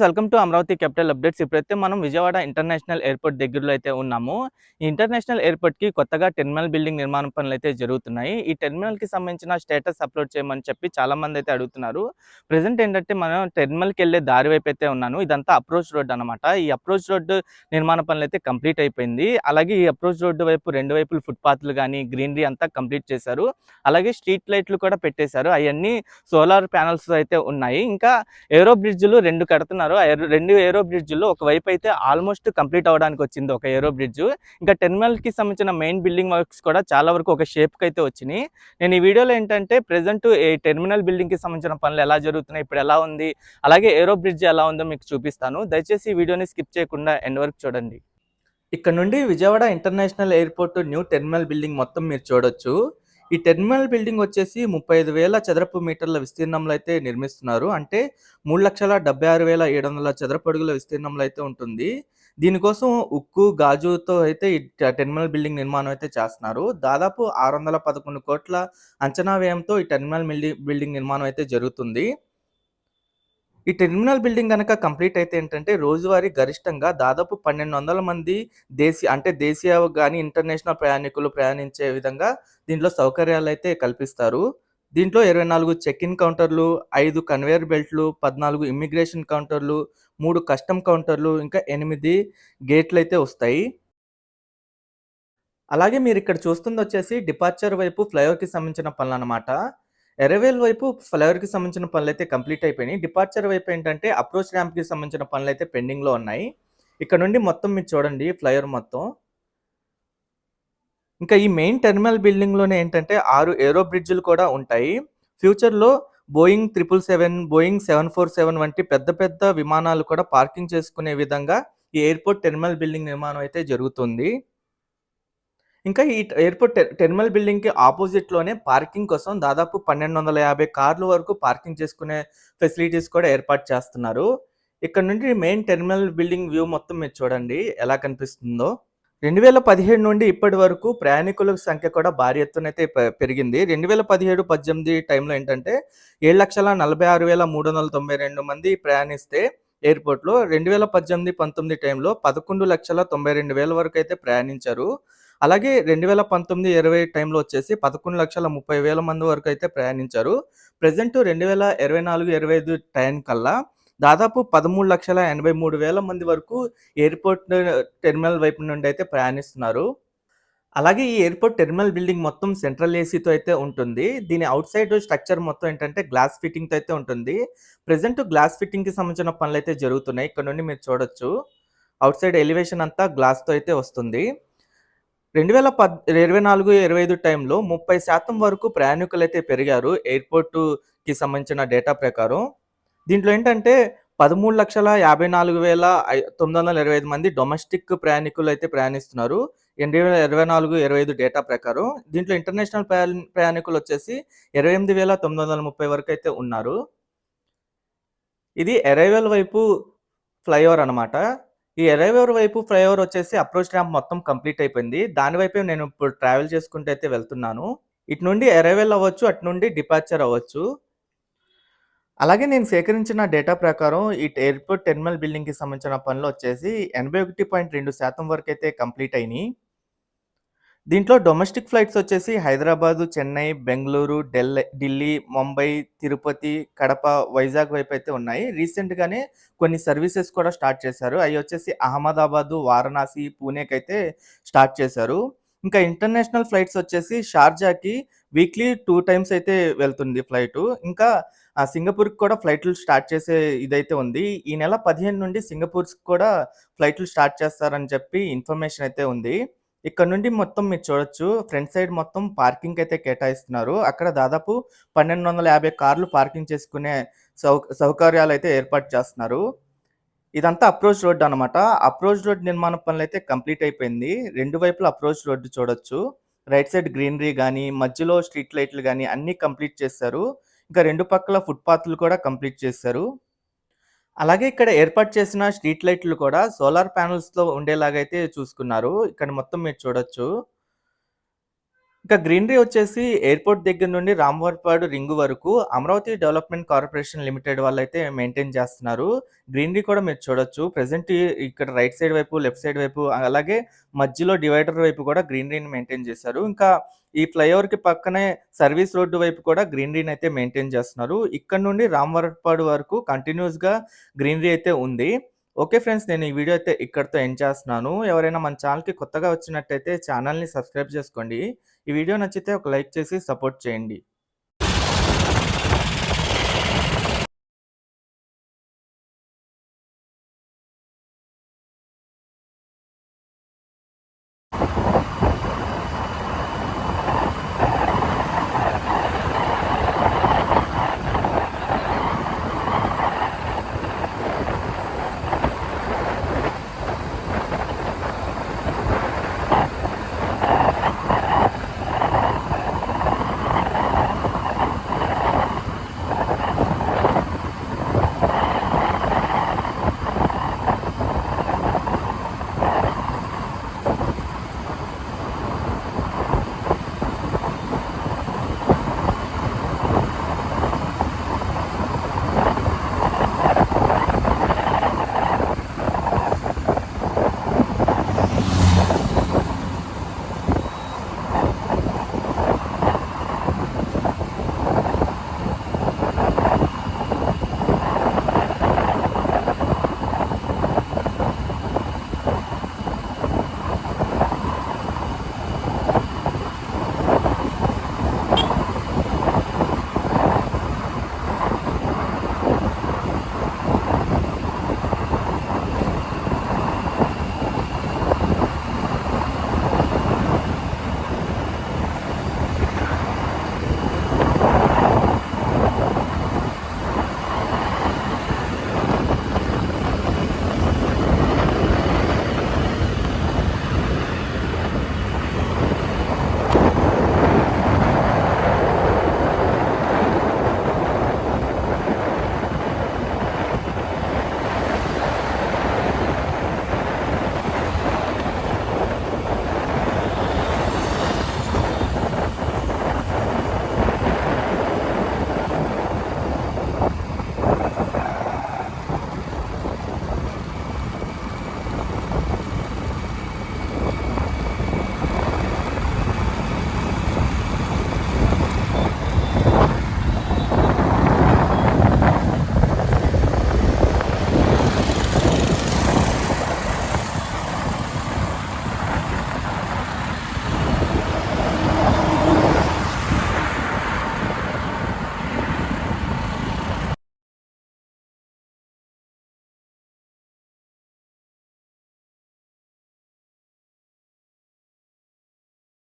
Welcome to Amaravati capital updates. ఇప్పుడైతే మనం Vijayawada international airport దగ్గరలో అయితే ఉన్నాము. ఈ ఇంటర్నేషనల్ ఎయిర్పోర్ట్కి కొత్తగా టెర్మినల్ బిల్డింగ్ నిర్మాణ పనులు అయితే జరుగుతున్నాయి. ఈ టెర్మినల్కి సంబంధించిన స్టేటస్ అప్లోడ్ చేయమని చెప్పి చాలా మంది అయితే అడుగుతున్నారు. ప్రెసెంట్ ఏంటంటే మనం టెర్మినల్కి వెళ్ళే దారి వైపు అయితే ఉన్నాను. ఇదంతా అప్రోచ్ రోడ్ అన్నమాట. ఈ అప్రోచ్ రోడ్ నిర్మాణ పనులు అయితే కంప్లీట్ అయిపోయింది. అలాగే ఈ అప్రోచ్ రోడ్డు వైపు రెండు వైపులు ఫుట్పాత్లు కానీ గ్రీనరీ అంతా కంప్లీట్ చేశారు. అలాగే స్ట్రీట్ లైట్లు కూడా పెట్టేశారు. అవన్నీ సోలార్ ప్యానల్స్ అయితే ఉన్నాయి. ఇంకా ఏరో బ్రిడ్జ్లు రెండు కడుతున్నారు ఆ ఏరో- రెండు ఏరో బ్రిడ్జ్లో ఒక వైపు అయితే ఆల్మోస్ట్ కంప్లీట్ అవడానికి వచ్చింది ఒక ఏరో బ్రిడ్జ్. ఇంకా టెర్మినల్కి సంబంధించిన మెయిన్ బిల్డింగ్ వర్క్స్ కూడా చాలా వరకు ఒక షేప్కి అయితే వచ్చినాయి. నేను ఈ వీడియోలో ఏంటంటే ప్రెసెంట్ ఈ టెర్మినల్ బిల్డింగ్కి సంబంధించిన పనులు ఎలా జరుగుతున్నాయి ఇప్పుడు ఎలా ఉంది అలాగే ఏరో బ్రిడ్జ్ ఎలా ఉందో మీకు చూపిస్తాను. దయచేసి ఈ వీడియోని స్కిప్ చేయకుండా ఎండ్ వరకు చూడండి. ఇక్కడ నుండి Vijayawada international airport new terminal building మొత్తం మీరు చూడొచ్చు. ఈ టెర్మినల్ బిల్డింగ్ వచ్చేసి ముప్పై ఐదు వేల చదరపు మీటర్ల విస్తీర్ణంలో అయితే నిర్మిస్తున్నారు. అంటే మూడు లక్షల డెబ్బై ఆరు వేల ఏడు వందల చదరపు అడుగుల విస్తీర్ణంలో అయితే ఉంటుంది. దీనికోసం ఉక్కు గాజుతో అయితే ఈ టెర్మినల్ బిల్డింగ్ నిర్మాణం అయితే చేస్తున్నారు. దాదాపు ఆరు వందల పదకొండు కోట్ల అంచనా వ్యయంతో ఈ టెర్మినల్ బిల్డింగ్ బిల్డింగ్ నిర్మాణం అయితే జరుగుతుంది. ఈ టెర్మినల్ బిల్డింగ్ కనుక కంప్లీట్ అయితే ఏంటంటే రోజువారీ గరిష్టంగా దాదాపు పన్నెండు వందల మంది దేశీయ అంటే దేశీయ కానీ ఇంటర్నేషనల్ ప్రయాణికులు ప్రయాణించే విధంగా దీంట్లో సౌకర్యాలు అయితే కల్పిస్తారు. దీంట్లో ఇరవై నాలుగు చెక్ ఇన్ కౌంటర్లు ఐదు కన్వేయర్ బెల్ట్లు పద్నాలుగు ఇమ్మిగ్రేషన్ కౌంటర్లు మూడు కస్టమ్ కౌంటర్లు ఇంకా ఎనిమిది గేట్లు అయితే వస్తాయి. అలాగే మీరు ఇక్కడ చూస్తుంది వచ్చేసి డిపార్చర్ వైపు ఫ్లైఓవర్కి సంబంధించిన పనులు అనమాట ఎరవేల్ వైపు ఫ్లైఓవర్కి సంబంధించిన పనులు అయితే కంప్లీట్ అయిపోయినాయి. డిపార్చర్ వైపు ఏంటంటే అప్రోచ్ ర్యాంప్కి సంబంధించిన పనులు అయితే పెండింగ్లో ఉన్నాయి. ఇక్కడ నుండి మొత్తం మీరు చూడండి ఫ్లైఓవర్ మొత్తం. ఇంకా ఈ మెయిన్ టెర్మినల్ బిల్డింగ్లోనే ఏంటంటే ఆరు ఏరో బ్రిడ్జ్లు కూడా ఉంటాయి. ఫ్యూచర్లో Boeing triple seven Boeing seven four seven వంటి పెద్ద పెద్ద విమానాలు కూడా పార్కింగ్ చేసుకునే విధంగా ఈ ఎయిర్పోర్ట్ టెర్మినల్ బిల్డింగ్ నిర్మాణం అయితే జరుగుతుంది. ఇంకా ఈ ఎయిర్పోర్ట్ టెర్మినల్ బిల్డింగ్కి ఆపోజిట్లోనే పార్కింగ్ కోసం దాదాపు పన్నెండు వందల యాభై కార్ల వరకు పార్కింగ్ చేసుకునే ఫెసిలిటీస్ కూడా ఏర్పాటు చేస్తున్నారు. ఇక్కడ నుండి మెయిన్ టెర్మినల్ బిల్డింగ్ వ్యూ మొత్తం మీరు చూడండి ఎలా కనిపిస్తుందో. రెండు వేల పదిహేడు నుండి ఇప్పటి వరకు ప్రయాణికుల సంఖ్య కూడా భారీ ఎత్తున అయితే పెరిగింది. రెండు వేల పదిహేడు పద్దెనిమిది టైంలో ఏంటంటే ఏడు లక్షల నలభై ఆరు వేల మూడు వందల తొంభై రెండు మంది ప్రయాణిస్తే ఎయిర్పోర్ట్లో రెండు వేల పద్దెనిమిది పంతొమ్మిది టైంలో పదకొండు లక్షల తొంభై రెండు వేల వరకు అయితే ప్రయాణించారు. అలాగే రెండు వేల పంతొమ్మిది ఇరవై టైంలో వచ్చేసి పదకొండు లక్షల ముప్పై వేల మంది వరకు అయితే ప్రయాణించారు. ప్రజెంట్ రెండు వేల ఇరవై నాలుగు ఇరవై ఐదు టైం కల్లా దాదాపు పదమూడు లక్షల ఎనభై మూడు వేల మంది వరకు ఎయిర్పోర్ట్ టెర్మినల్ వైపు నుండి అయితే ప్రయాణిస్తున్నారు. అలాగే ఈ ఎయిర్పోర్ట్ టెర్మినల్ బిల్డింగ్ మొత్తం సెంట్రల్ ఏసీతో అయితే ఉంటుంది. దీని అవుట్ సైడ్ స్ట్రక్చర్ మొత్తం ఏంటంటే గ్లాస్ ఫిట్టింగ్తో అయితే ఉంటుంది. ప్రజెంట్ గ్లాస్ ఫిట్టింగ్కి సంబంధించిన పనులు అయితే జరుగుతున్నాయి. ఇక్కడ నుండి మీరు చూడొచ్చు. అవుట్ సైడ్ ఎలివేషన్ అంతా గ్లాస్తో అయితే వస్తుంది. రెండు వేల పద్ ఇరవై నాలుగు ఇరవై ఐదు టైంలో ముప్పై శాతం వరకు ప్రయాణికులు అయితే పెరిగారు ఎయిర్పోర్టుకి సంబంధించిన డేటా ప్రకారం. దీంట్లో ఏంటంటే పదమూడు లక్షల యాభై నాలుగు వేల తొమ్మిది వందల ఇరవై ఐదు మంది డొమెస్టిక్ ప్రయాణికులు అయితే ప్రయాణిస్తున్నారు రెండు వేల ఇరవై నాలుగు ఇరవై ఐదు డేటా ప్రకారం. దీంట్లో ఇంటర్నేషనల్ ప్రయాణ- ప్రయాణికులు వచ్చేసి ఇరవై ఎనిమిది వేల తొమ్మిది వందల ముప్పై వరకు అయితే ఉన్నారు. ఇది అరైవల్ వైపు ఫ్లైఓవర్ అనమాట ఈ ఎరైవర్ వైపు ఫ్లైఓవర్ వచ్చేసి అప్రోచ్ ర్యాంప్ మొత్తం కంప్లీట్ అయిపోయింది. దాని వైపే నేను ఇప్పుడు ట్రావెల్ చేసుకుంటూ అయితే వెళ్తున్నాను. ఇటు నుండి అరైవల్ అవ్వచ్చు అటు నుండి డిపార్చర్ అవ్వచ్చు. అలాగే నేను సేకరించిన డేటా ప్రకారం ఈ ఎయిర్పోర్ట్ టెర్మినల్ బిల్డింగ్కి సంబంధించిన పనులు వచ్చేసి ఎనభై ఒకటి పాయింట్ రెండు శాతం వరకు అయితే కంప్లీట్ అయినాయి. దీంట్లో డొమెస్టిక్ ఫ్లైట్స్ వచ్చేసి హైదరాబాదు చెన్నై బెంగళూరు ఢిల్లీ ఢిల్లీ ముంబై తిరుపతి కడప వైజాగ్ వైపు అయితే ఉన్నాయి. రీసెంట్గానే కొన్ని సర్వీసెస్ కూడా స్టార్ట్ చేశారు. అవి వచ్చేసి అహ్మదాబాదు వారణాసి పూణేకి అయితే స్టార్ట్ చేశారు. ఇంకా ఇంటర్నేషనల్ ఫ్లైట్స్ వచ్చేసి షార్జాకి వీక్లీ టూ టైమ్స్ అయితే వెళ్తుంది ఫ్లైట్. ఇంకా ఆ సింగపూర్కి కూడా ఫ్లైట్లు స్టార్ట్ చేసే ఇదైతే ఉంది. ఈ నెల పదిహేను నుండి సింగపూర్కి కూడా ఫ్లైట్లు స్టార్ట్ చేస్తారని చెప్పి ఇన్ఫర్మేషన్ అయితే ఉంది. ఇక్కడ నుండి మొత్తం మీరు చూడొచ్చు. ఫ్రంట్ సైడ్ మొత్తం పార్కింగ్ అయితే కేటాయిస్తున్నారు. అక్కడ దాదాపు పన్నెండు వందల యాభై కార్లు పార్కింగ్ చేసుకునే సౌ సౌకర్యాలు అయితే ఏర్పాటు చేస్తున్నారు. ఇదంతా అప్రోచ్ రోడ్ అనమాట అప్రోచ్ రోడ్ నిర్మాణ పనులు అయితే కంప్లీట్ అయిపోయింది. రెండు వైపులా అప్రోచ్ రోడ్డు చూడొచ్చు. రైట్ సైడ్ గ్రీనరీ కానీ మధ్యలో స్ట్రీట్ లైట్లు కానీ అన్నీ కంప్లీట్ చేశారు. ఇంకా రెండు పక్కల ఫుట్పాత్లు కూడా కంప్లీట్ చేశారు. అలాగే ఇక్కడ ఏర్పాటు చేసిన స్ట్రీట్ లైట్లు కూడా సోలార్ ప్యానెల్స్తో ఉండేలాగైతే చూసుకున్నారు. ఇక్కడ మొత్తం మీరు చూడొచ్చు. ఇంకా గ్రీనరీ వచ్చేసి ఎయిర్పోర్ట్ దగ్గర నుండి రామవరపాడు రింగ్ వరకు అమరావతి డెవలప్మెంట్ కార్పొరేషన్ లిమిటెడ్ వాళ్ళు అయితే మెయింటైన్ చేస్తున్నారు. గ్రీనరీ కూడా మీరు చూడొచ్చు. ప్రజెంట్ ఇక్కడ రైట్ సైడ్ వైపు లెఫ్ట్ సైడ్ వైపు అలాగే మధ్యలో డివైడర్ వైపు కూడా గ్రీనరీని మెయింటైన్ చేశారు. ఇంకా ఈ ఫ్లైఓవర్కి పక్కనే సర్వీస్ రోడ్డు వైపు కూడా గ్రీనరీని అయితే మెయింటైన్ చేస్తున్నారు. ఇక్కడ నుండి రామవరపాడు వరకు కంటిన్యూస్గా గ్రీనరీ అయితే ఉంది. ఓకే ఫ్రెండ్స్ నేను ఈ వీడియో అయితే ఇక్కడితో ఎండ్ చేస్తున్నాను. ఎవరైనా మన ఛానల్కి కొత్తగా వచ్చినట్టయితే ఛానల్ని సబ్స్క్రైబ్ చేసుకోండి. ఈ వీడియో నచ్చితే ఒక లైక్ చేసి సపోర్ట్ చేయండి.